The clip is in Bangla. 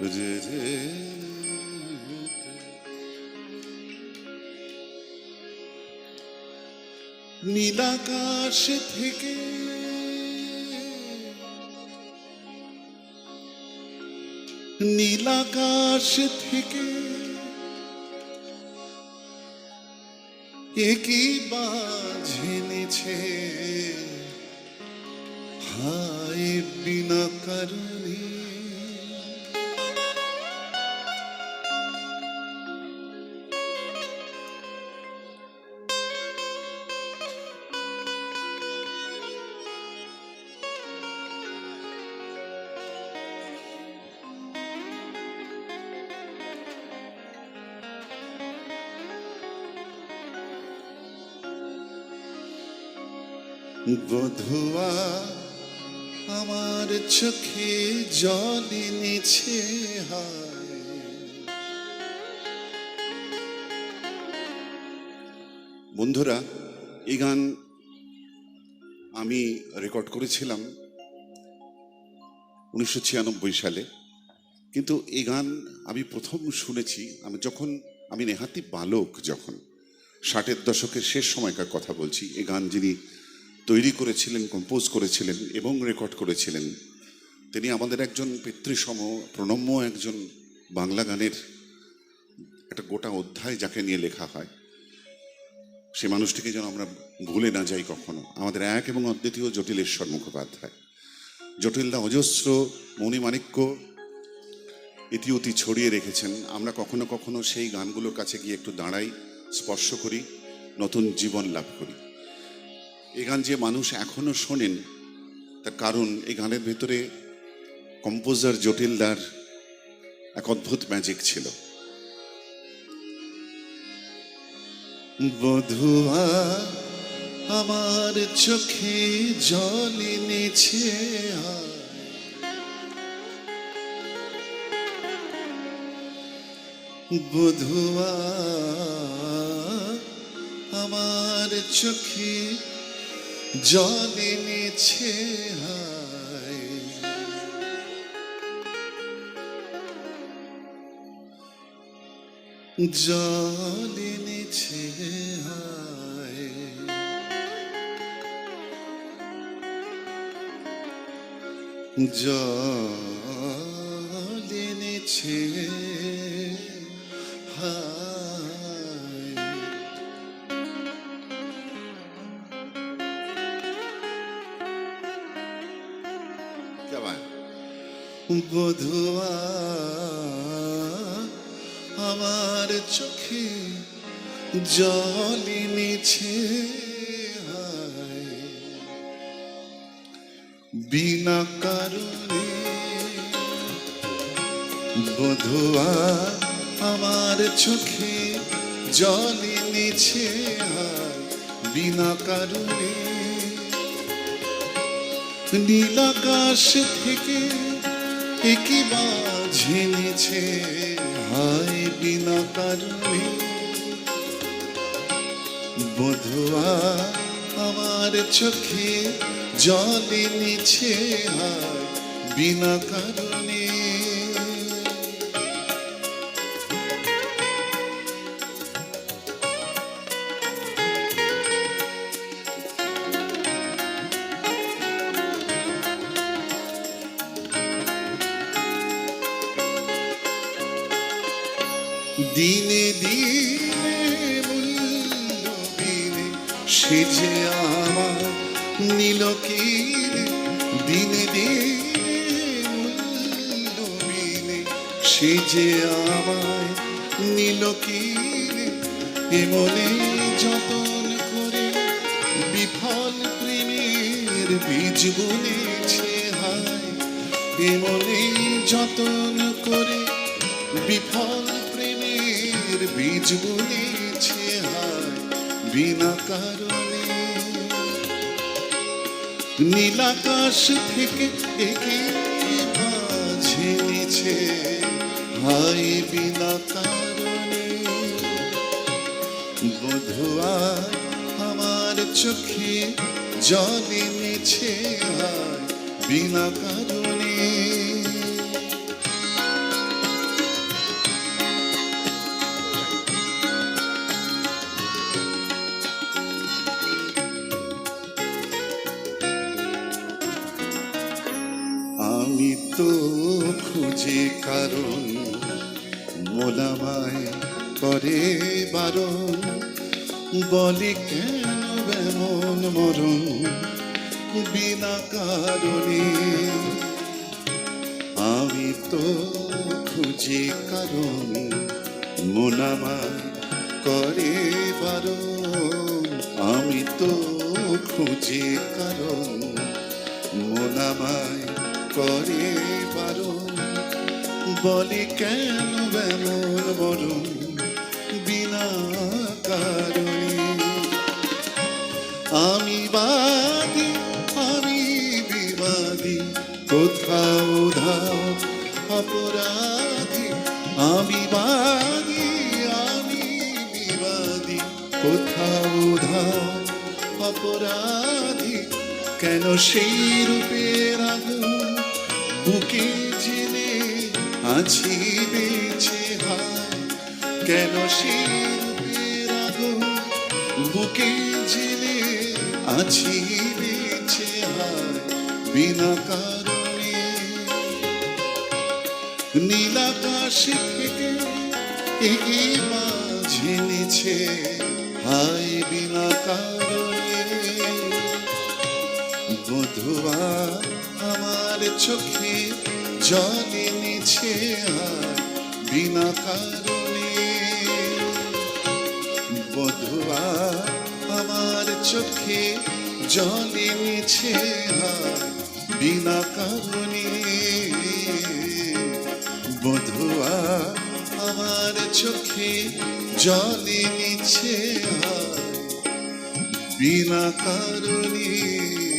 রে রে নীলাকাশ থেকে নীলাকাশ থেকে একই বাজ এনেছে? হায় বিনা কারণে। বধুয়া, আমার চোখে জল এনেছে, হায়। বন্ধুরা এই গান আমি রেকর্ড করেছিলাম উনিশশো ছিয়ানব্বই সালে, কিন্তু এই গান আমি প্রথম শুনেছি, আমি যখন, আমি নেহাতি বালক যখন, ষাটের দশকের শেষ সময়কার কথা বলছি এই গান যিনি তৈরি করেছিলেন কম্পোজ করেছিলেন এবং রেকর্ড করেছিলেন। তিনি আমাদের একজন পিতৃসম, প্রণম্য একজন বাংলা গানের একটা গোটা অধ্যায় যাকে নিয়ে লেখা হয়। সে মানুষটিকে যেন আমরা ভুলে না যাই কখনো। আমাদের এক এবং অদ্বিতীয় জটিলেশ্বর মুখোপাধ্যায়। জটিলদা অজস্র মণিমাণিক্য ইতিউতি ছড়িয়ে রেখেছেন। আমরা কখনো কখনো সেই গানগুলোর কাছে গিয়ে একটু দাঁড়াই, স্পর্শ করি, নতুন জীবন লাভ করি। এই গান যে মানুষ এখনও শোনেন, তার কারণ এই গানের ভেতরে কম্পোজার জটিলদার এক অদ্ভুত ম্যাজিক ছিল। বধুয়া, আমার চোখে জল এনেছে বধুয়া, আমার চোখে জল হায়। জল হায়। জল এনেছে হায়। বধুয়া আমার চোখে জল এনেছে বিনা কারণে বধুয়া আমার চোখে জল এনেছে। বিনা কারণে নীলাকাশ থেকে একই এনেছে হায় বিনা কারণে। বধুয়া আমার চোখে জল নিছে হায় বিনা কারণে। দিনে দিনে মূল্য বিনে সেজে আমার নীলকিরে। দিনে দিনে মূল্য বিনে সেজে আমায় নীলকিরে। এমনে যতন করে, বিফল প্রেমের বীজ বুনেছে হায়। এমনে যতন করে, বিফল প্রেমের বীজ হায় বিনা কারণে। নীলাকাশ থেকে একে ঝেড়েছে হায় বিনা কারণে। বধুয়া, আমার চোখে জল হায় বিনা কারণে। আমি তো খুঁজে কারণ মোলামায় করে বারণ। বলি কেন এমন মরণ? বিনা কারণে আমি তো খুঁজে কারণ মোনামায় করে বারণ। আমি তো খুঁজে কারণ মোনামায় করে বারণ বলি কেন এমন মরণ বিনা কারণে। আমি বাদী, আমি বিবাদী, কোথাও ধাও অপরাধী। আমি বাদী, আমি বিবাদী, কোথাও ধাও অপরাধী। কেন সেই রূপের আগুন বুকে জেনে আছি বেঁচে কেন আগুন বুকে জেলে আছি বেঁচে বিনা কারণে নীলাকাশ থেকে এই মাঝে নিছে। হায়, বিনা কারণে বধুয়া আমার চোখে জল নিছে হায় বিনা কারণে। বধুয়া আমার চোখে জলে মিছে হায় বিনা কারণে। বধুয়া আমার চোখে জলে মিছে হায় বিনা কারণে।